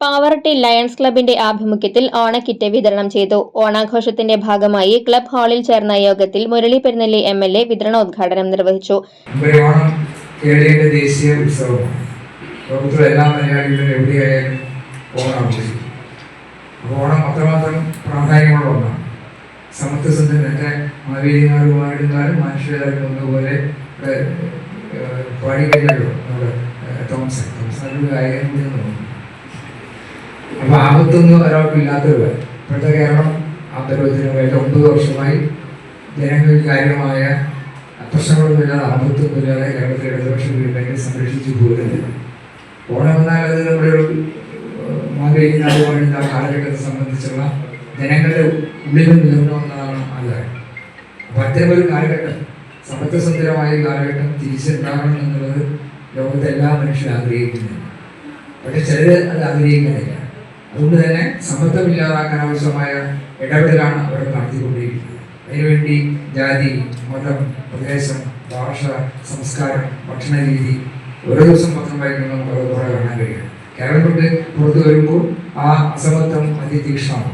Pavaratti lions ക്ലബിന്റെ ആഭിമുഖ്യത്തിൽ ഓണക്കിറ്റ് വിതരണം ചെയ്തു. ഓണാഘോഷത്തിന്റെ ഭാഗമായി ക്ലബ് ഹാളിൽ ചേർന്ന യോഗത്തിൽ Murali Perumnelli M L A വിതരണോദ്ഘാടനം നിർവഹിച്ചു. ദേശീയ ഉത്സവമാണ് ലോകത്തിലെ ഗായകൻ തോന്നുന്നു. ആപത്തൊന്നും ഒരാൾക്കും ഇല്ലാത്തവർ ഇപ്പോഴത്തെ കേരളം കഴിഞ്ഞ ഒമ്പത് വർഷമായി ജനങ്ങളിൽ കാര്യമായ പ്രശ്നങ്ങളൊന്നുമില്ലാതെ ആപത്തൊന്നുമില്ലാതെ കേരളത്തിലെ ഇടതുപക്ഷ ഗവൺമെന്റ് സംരക്ഷിച്ചു പോരുന്നത്. ഓണം എന്നാൽ അത് നമ്മുടെ ഒരു മാവേലിനാടുമായിരുന്ന ആ കാലഘട്ടത്തെ സംബന്ധിച്ചുള്ള ജനങ്ങളുടെ ഉള്ളിലും നിലനിന്ന ഒന്നാണ് ആചാരം. അപ്പോൾ അത്തരം ഒരു കാലഘട്ടം സമത്വസുന്ദരമായ കാലഘട്ടം തിരിച്ചുണ്ടാകണം എന്നുള്ളത് ലോകത്തെ എല്ലാ മനുഷ്യരും ആഗ്രഹിക്കുന്നുണ്ട്. പക്ഷെ ചിലർ അത് ആഗ്രഹിക്കുന്നില്ല. അതുകൊണ്ട് തന്നെ സമത്വം ഇല്ലാതാക്കാൻ ആവശ്യമായ ഇടപെടലാണ് അവർ നടത്തിക്കൊണ്ടിരിക്കുന്നത്. അതിനുവേണ്ടി ജാതി മതം പ്രദേശം ഭാഷ സംസ്കാരം ഭക്ഷണ രീതി ഓരോ ദിവസം പത്രം വായിക്കുമ്പോൾ നമുക്ക് അത് കാണാൻ കഴിയും. കേരളം കൊണ്ട് പുറത്തു വരുമ്പോൾ ആ അസമത്വം അതിതീക്ഷണമാണ്.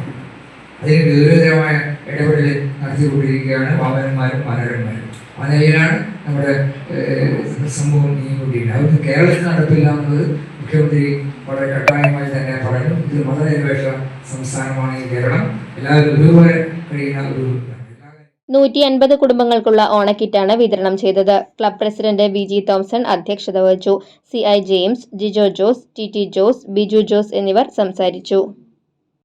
അതിന് ഗൗരവതരമായ ഇടപെടൽ നടത്തിക്കൊണ്ടിരിക്കുകയാണ് വാമനന്മാരും വാനരന്മാരും ആ നിലയിലാണ് നമ്മുടെ സമൂഹം നീങ്ങിക്കൊണ്ടിരിക്കുന്നത്. അവർക്ക് കേരളത്തിൽ നടപ്പില്ല എന്നത് മുഖ്യമന്ത്രി വളരെ കട്ടായമായി തന്നെ പറഞ്ഞു ഇത് മതനിരപേക്ഷ സംസ്ഥാനമാണ് ഈ കേരളം. എല്ലാവരും ഒരുപോലെ കഴിയുന്ന ഒരു നൂറ്റി അൻപത് കുടുംബങ്ങൾക്കുള്ള ഓണക്കിറ്റാണ് വിതരണം ചെയ്തത്. Club president V G Thomson അധ്യക്ഷത വഹിച്ചു. C I James Jijo Jose T T Jose Biju Jose എന്നിവർ സംസാരിച്ചു.